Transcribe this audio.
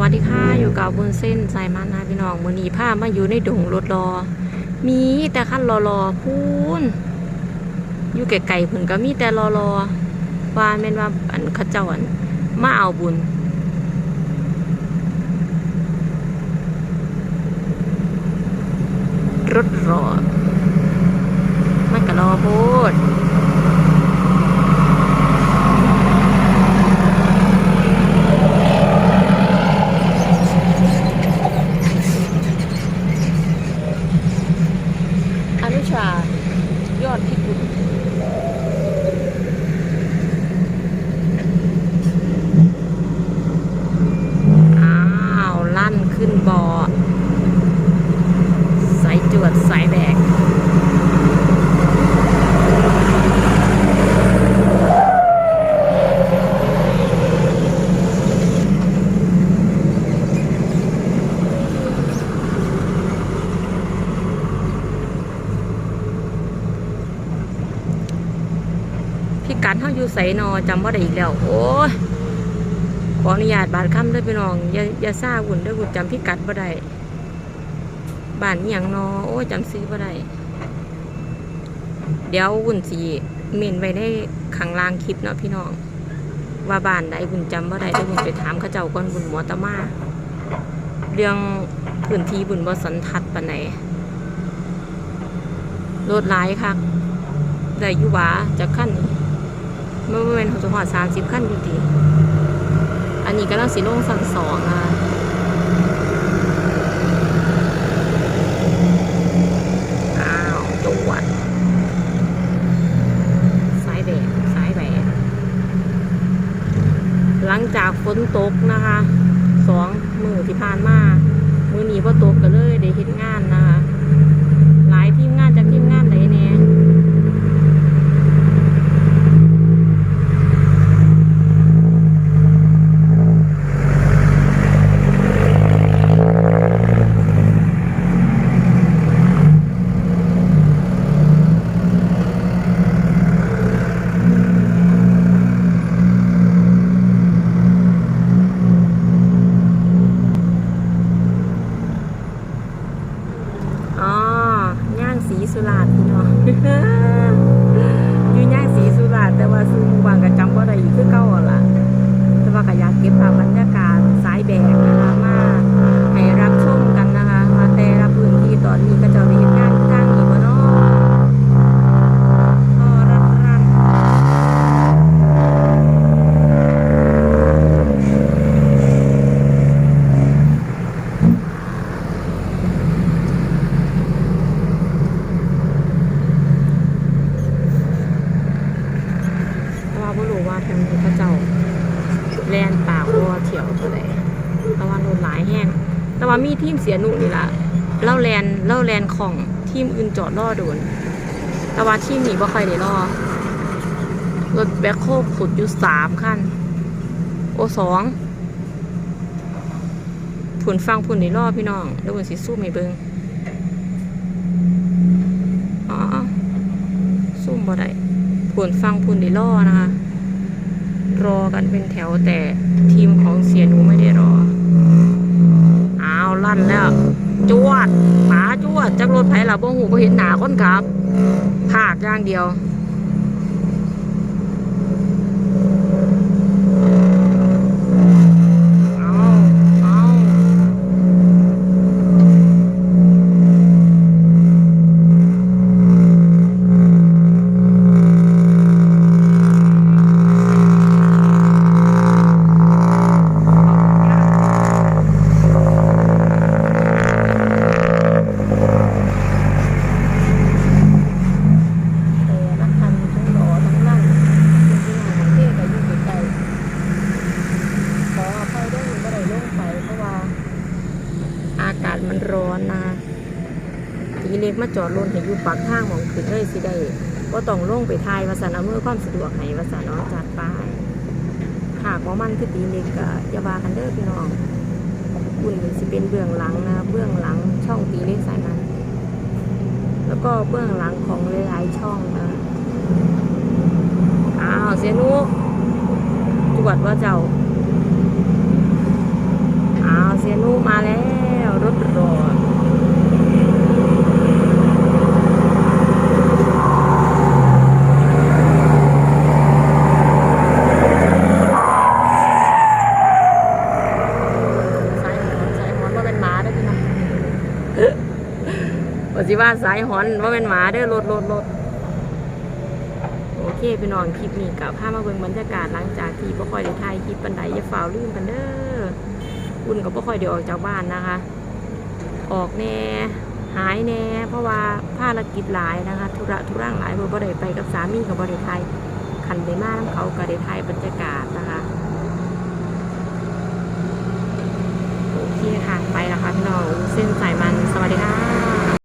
วัสดีค่ะอยู่กับบุญเส้นสายมันนะพี่น้องมือนีผ้ามาอยู่ในดงรถรอ มีแต่ขั้นรอรอพูนอยู่ไกลๆพุ่นก็มีแต่รอรอว่านเป็นว่าอันขจ้าอันมาเอาบุญรถรอมันก็รอโพด อนุชา ยอดพิกุลอ้าว ลั่นขึ้นบอสายจวดสายแบก พี่ กัดเฮาอยู่ไสนอจำว่าได้อีกแล้ว โอ้ยขออนุญาตบาดคำด้อพี่น้อง อย่าอย่าซ่าวุ่นด้อวุ่นจำพี่กัดบ่ได้บ้านอหย่างนอโอ้ยจำซื้อบ่ได้เดี๋ยววุ่นสิเมนไว้ในข้างลางคลิปเนาะพี่น้อง ว่าบ้านใดวุ่นจำบ่ได้ดี๋ยววุ่นไปถามเขาเจ้าก่อนวุ่นหมอตะมาเรื่องพื้นที่บุญบ่สันทัดปานไหนรถหลายคักได้อยู่หวาจากขั้นนี้ เมื่อเป็นหัวหอดสามสิบขั้นอยู่ดีอันนี้ก็ต้องสีลงสั่งสองอะอ้าวจวดสายแบกสายแบกหลังจากฝนตกนะคะสองมือที่ผ่านมามือนี้พอตกก็เลยได้เห็นงานนะคะ หลายทีมงานจากทีมงานไหนเนี่ย อ๋อย่าง สุราษฎร์พี่น้องอยู่ย่างสีสุราษฎร์แต่ว่าซื้อหมู่บ้านก็จำว่าได้อีกคือเก่าอะล่ะแต่ว่าก็อยากเก็บภาพบรรยากาศสายแบกนะคะมาให้รับชมกันนะคะมาแต่ละพื้นที่ตอนนี้ก็จะไปเห็นงานทางนี้บ่เนาะก็รันรันเพราะว่าบ่รู้ว่าเป็นพระเจ้า แลนปากวัวเถียวตัวใดแต่ว่าโดนหลายแห้ง แต่ ว่ามีทีมเสียหนุนี่ละเล่าแลนเล่าแลนของทีมอื่นจอดล่อโดน แต่ว่าทีมนี้บ่ค่อยได้ล่อรถแบ็คโคขุดอยู่สามคันโอสองผุนฟังผุนได้ล่อพี่น้องแล้วผุนสิสู้ไม่เบิงอ๋อซุ่มบ่ได้ผุนฟังผุนได้ล่อนะคะรอกันเป็นแถวแต่ทีมของเสียหนูไม่ได้รอ นแล้วจวดหมาจวดจักรถไผ่ละบ่หูบ่เห็นหนาคนขับภาคอย่างเดียว เอาเอาแต่ละคันทั้งรอทั้งนั่งจริงๆของเท่ก็อยู่ไกลๆขออภัยด้วยก็ได้ลงไปเพราะว่า อากาศมันร้อนนะ ทีเล็กมาจอดรถให้อยู่ปากทางมองขึ้นเลยสิได้ก็ต้องลงไปทายวาสันอำนวยความสะดวกให้วาสันเนาจากป้ายหากว่ามันคือตีเล็กก็อย่าว่ากันเด้อพี่น้องคุณสิเป็นเบื้องหลังนะเบื้องหลังช่องตีเล็กสายนั้น แล้วก็เบื้องหลังของหลายๆช่องนะอ้าวเสียนุจวดว่าเจ้าอ้าวเสิว่าสายหอนว่าเป็นหมาเด้อรถรถรถโอเคพี่น้องคลิปนี้กับพามาเบิ่งบรรยากาศหลังจากที่บ่ค่อยได้ถ่ายคลิปปันไดย่าฝ่าวลืมกันเด้ออุ่นก็บ่ค่อยได้ออกจากบ้านนะคะ ออกแน่หายแน่เพราะว่าภารกิจหลายนะคะ ธุระธุร่างหลายเพื่อบ่ได้ไปกับสามีกับบ่ได้ไทยคันได้มานเขาก็ได้ไทยบรรยากาศนะคะ ที่ทางไปแล้วค่ะพี่น้องเส้นสายมันสวัสดีค่ะ